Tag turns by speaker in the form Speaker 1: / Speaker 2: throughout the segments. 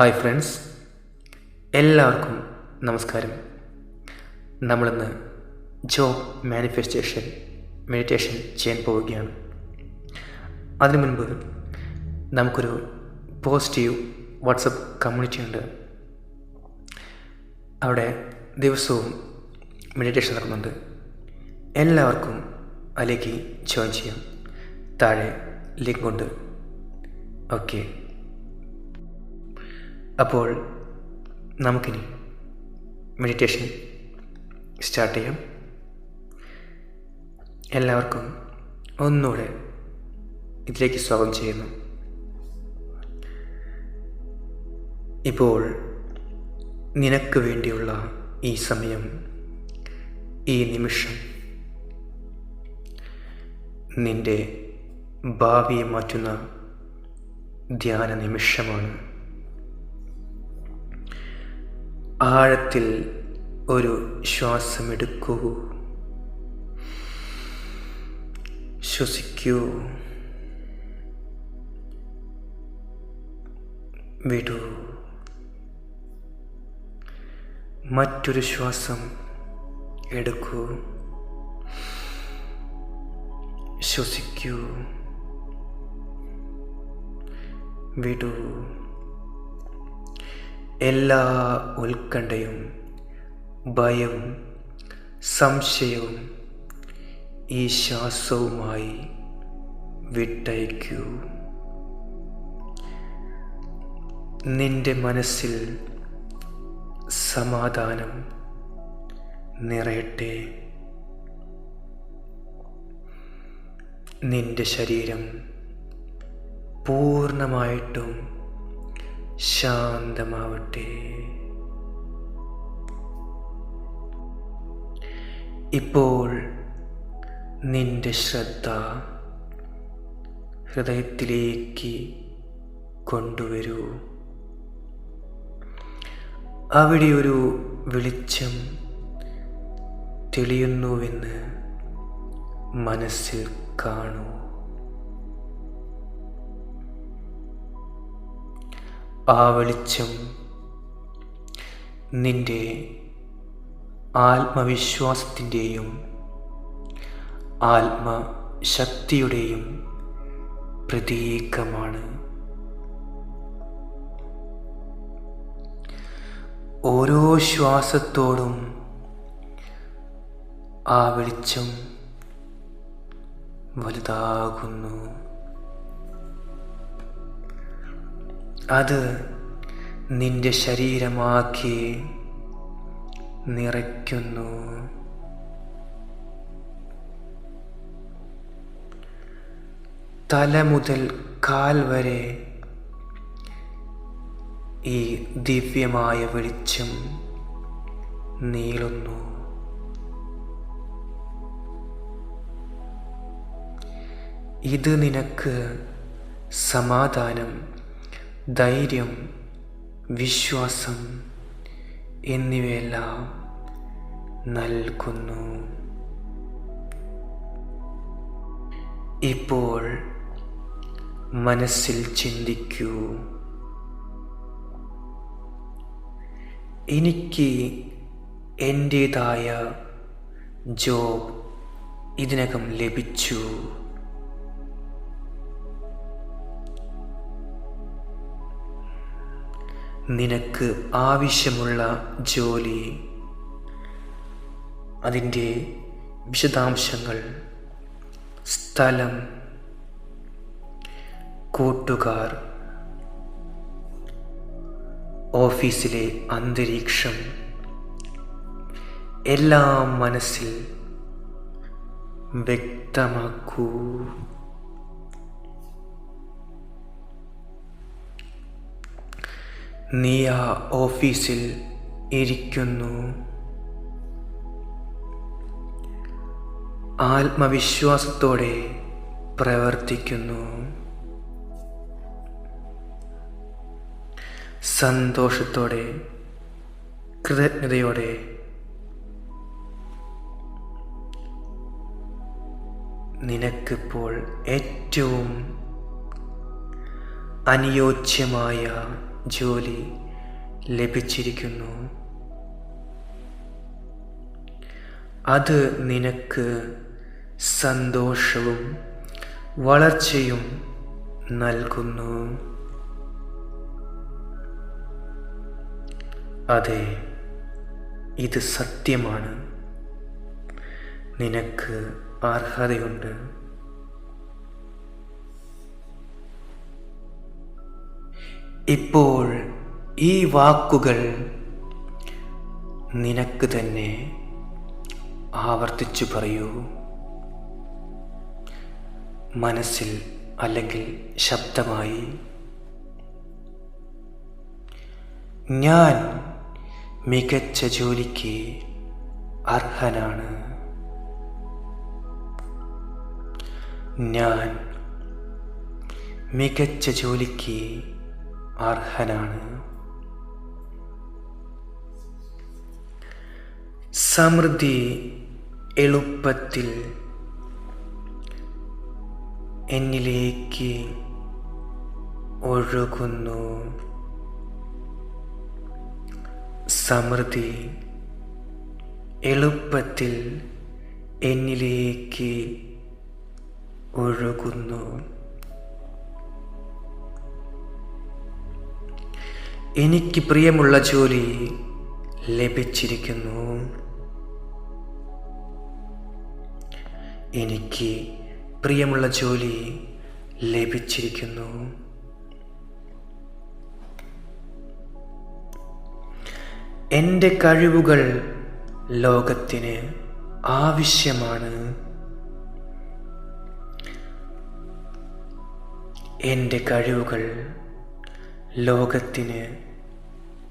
Speaker 1: Hi friends. എല്ലാവർക്കും നമസ്കാരം. നമ്മളിന്ന് ജോബ് മാനിഫെസ്റ്റേഷൻ മെഡിറ്റേഷൻ ചെയ്യാൻ പോവുകയാണ്. അതിനു മുൻപ് നമുക്കൊരു പോസിറ്റീവ് വാട്സപ്പ് കമ്മ്യൂണിറ്റി ഉണ്ട്. അവിടെ ദിവസവും മെഡിറ്റേഷൻ നടക്കുന്നുണ്ട്. എല്ലാവർക്കും അതിലേക്ക് ജോയിൻ ചെയ്യാം. താഴെ ലിങ്ക് ഉണ്ട്. ഓക്കെ. അപ്പോൾ നമുക്കിനി മെഡിറ്റേഷൻ സ്റ്റാർട്ട് ചെയ്യാം. എല്ലാവർക്കും ഒന്നുകൂടെ ഇതിലേക്ക് സ്വാഗതം ചെയ്യുന്നു. ഇപ്പോൾ നിനക്ക് വേണ്ടിയുള്ള ഈ സമയം ഈ നിമിഷം നിന്റെ ഭാവിയെ മാറ്റുന്ന ധ്യാന നിമിഷമാണ്. ആഴത്തിൽ ഒരു ശ്വാസമെടുക്കൂ. ശ്വസിക്കൂ. വിടൂ. മറ്റൊരു ശ്വാസം എടുക്കൂ. ശ്വസിക്കൂ. വിടൂ. എല്ലാ ഉത്കണ്ഠയും ഭയം സംശയവും ഈ ശ്വാസവുമായി വിട്ടയക്കൂ. നിന്റെ മനസ്സിൽ സമാധാനം നിറയട്ടെ. നിന്റെ ശരീരം പൂർണമായിട്ടും ശാന്തമാവട്ടെ. ഇപ്പോൾ നിന്റെ ശ്രദ്ധ ഹൃദയത്തിലേക്ക് കൊണ്ടുവരൂ. അവിടെ ഒരു വെളിച്ചം തെളിയുന്നുവെന്ന് മനസ്സിൽ കാണൂ. ആ വെളിച്ചം നിന്റെ ആത്മവിശ്വാസത്തിന്റെയും ആത്മശക്തിയുടെയും പ്രതീകമാണ്. ഓരോ ശ്വാസത്തോടും ആ വെളിച്ചം വലുതാകുന്നു. അത് നിന്റെ ശരീരമാക്കി നിറയ്ക്കുന്നു. തല മുതൽ കാൽ വരെ ഈ ദിവ്യമായ വെളിച്ചം നീളുന്നു. ഇത് നിനക്ക് സമാധാനം ധൈര്യം വിശ്വാസം എന്നിവയെല്ലാം നൽകുന്നു. ഇപ്പോൾ മനസ്സിൽ ചിന്തിക്കൂ. എനിക്ക് എന്റേതായ ജോബ് ഇതിനകം ലഭിച്ചു. നിനക്ക് ആവശ്യമുള്ള ജോലി. അതിന്റെ വിശദാംശങ്ങൾ സ്ഥലം കൂട്ടുകാർ ഓഫീസിലെ അന്തരീക്ഷം എല്ലാം മനസ്സിൽ വ്യക്തമാക്കൂ. നീ ആ ഓഫീസിൽ ഇരിക്കുന്നു. ആത്മവിശ്വാസത്തോടെ പ്രവർത്തിക്കുന്നു. സന്തോഷത്തോടെ കൃതജ്ഞതയോടെ. നിനക്കിപ്പോൾ ഏറ്റവും അനുയോജ്യമായ ജോലി ലഭിച്ചിരിക്കുന്നു. അത് നിനക്ക് സന്തോഷവും വളർച്ചയും നൽകുന്നു. അതെ ഇത് സത്യമാണ്. നിനക്ക് അർഹതയുണ്ട്. ഇപ്പോൾ ഈ വാക്കുകൾ നിനക്ക് തന്നെ ആവർത്തിച്ചു പറയൂ. മനസ്സിൽ അല്ലെങ്കിൽ ശബ്ദമായി. ഞാൻ മികച്ച ജോലിക്ക് അർഹനാണ്. ഞാൻ മികച്ച ജോലിക്ക് അർഹനാണ്. സമൃദ്ധി എളുപ്പത്തിൽ എന്നിലേക്ക് ഒഴുകുന്നു. സമൃദ്ധി എളുപ്പത്തിൽ എന്നിലേക്ക് ഒഴുകുന്നു. എനിക്ക് പ്രിയമുള്ള ജോലി ലഭിച്ചിരിക്കുന്നു. എനിക്ക് പ്രിയമുള്ള ജോലി ലഭിച്ചിരിക്കുന്നു. എന്റെ കഴിവുകൾ ലോകത്തിന് ആവശ്യമാണ്. എന്റെ കഴിവുകൾ ലോകത്തിന്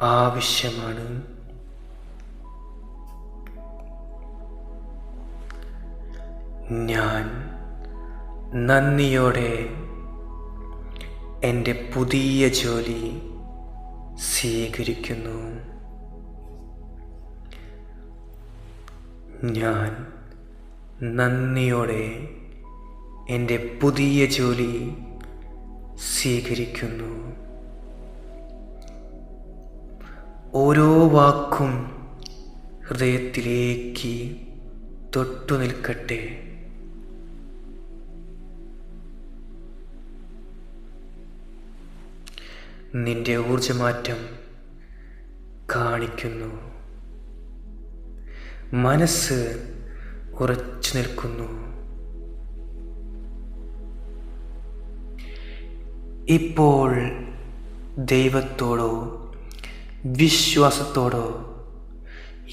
Speaker 1: ആവശ്യമാണ്. ഞാൻ നന്ദിയോടെ എന്റെ പുതിയ ജോലി സ്വീകരിക്കുന്നു. ഞാൻ നന്ദിയോടെ എന്റെ പുതിയ ജോലി സ്വീകരിക്കുന്നു. ഓരോ വാക്കും ഹൃദയത്തിലേക്ക് തൊട്ടു നിൽക്കട്ടെ. നിന്റെ ഊർജമാറ്റം കാണിക്കുന്നു. മനസ്സ് ഉറച്ചു നിൽക്കുന്നു. ഇപ്പോൾ ദൈവത്തോടോ വിശ്വാസത്തോടോ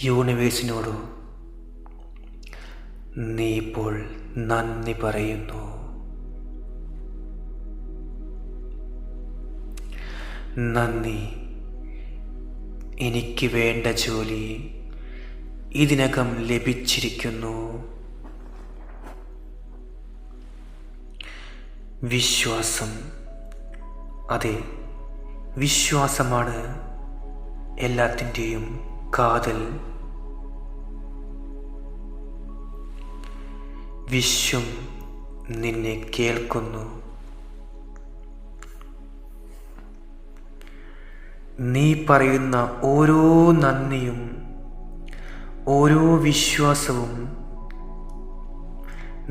Speaker 1: യൂണിവേഴ്സിനോടോ നീ ഇപ്പോൾ നന്ദി പറയുന്നു. നന്ദി. എനിക്ക് വേണ്ട ജോലി ഇതിനകം ലഭിച്ചിരിക്കുന്നു. വിശ്വാസം. അതെ വിശ്വാസമാണ് എല്ലാത്തിന്റെയും കാതൽ. വിശ്വം നിന്നെ കേൾക്കുന്നു. നീ പറയുന്ന ഓരോ നന്ദിയും ഓരോ വിശ്വാസവും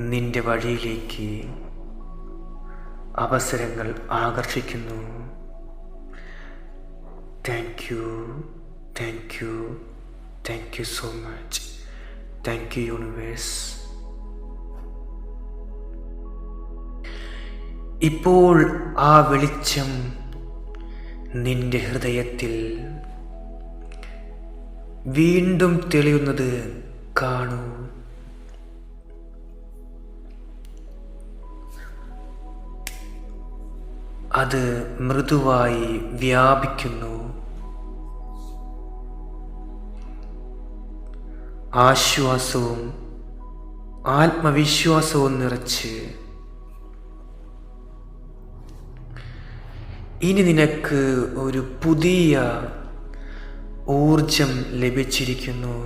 Speaker 1: നിന്റെ വഴിയിലേക്ക് അവസരങ്ങൾ ആകർഷിക്കുന്നു. Thank you thank you thank you so much thank you universe ഇപ്പോൾ ആ വെളിച്ചം നിന്റെ ഹൃദയത്തിൽ വീണ്ടും തെളിയുന്നത് കാണൂ. അത് മൃദുവായി വ്യാപിക്കുന്നു. ആശ്വാസവും ആത്മവിശ്വാസവും നിറച്ച്. ഇനി നിനക്ക് ഒരു പുതിയ ഊർജം ലഭിച്ചിരിക്കുന്നു.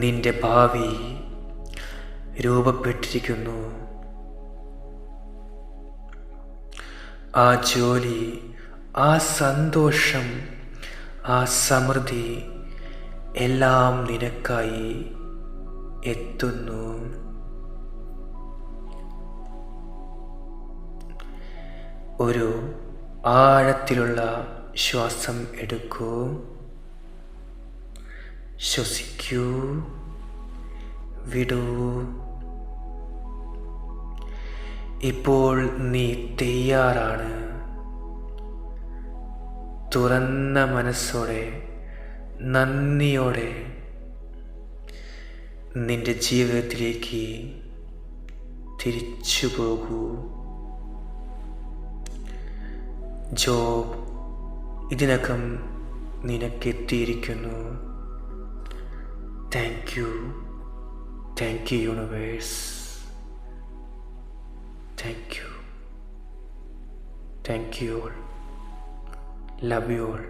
Speaker 1: നിന്റെ ഭാവി രൂപപ്പെട്ടിരിക്കുന്നു. ആ ജോലി ആ സന്തോഷം ആ സമൃദ്ധി എല്ലാം നിനക്കായി എത്തുന്നു. ഒരു ആഴത്തിലുള്ള ശ്വാസം എടുക്കൂ. ശ്വസിക്കൂ. വിടൂ. ഇപ്പോൾ നീ തയ്യാറാണ്. തുറന്ന മനസ്സോടെ നന്ദിയോടെ നിന്റെ ജീവിതത്തിലേക്ക് തിരിച്ചു പോകൂ. ജോബ് ഇതിനകം നിനക്കെത്തിയിരിക്കുന്നു. Thank you thank you universe thank you thank you all love you all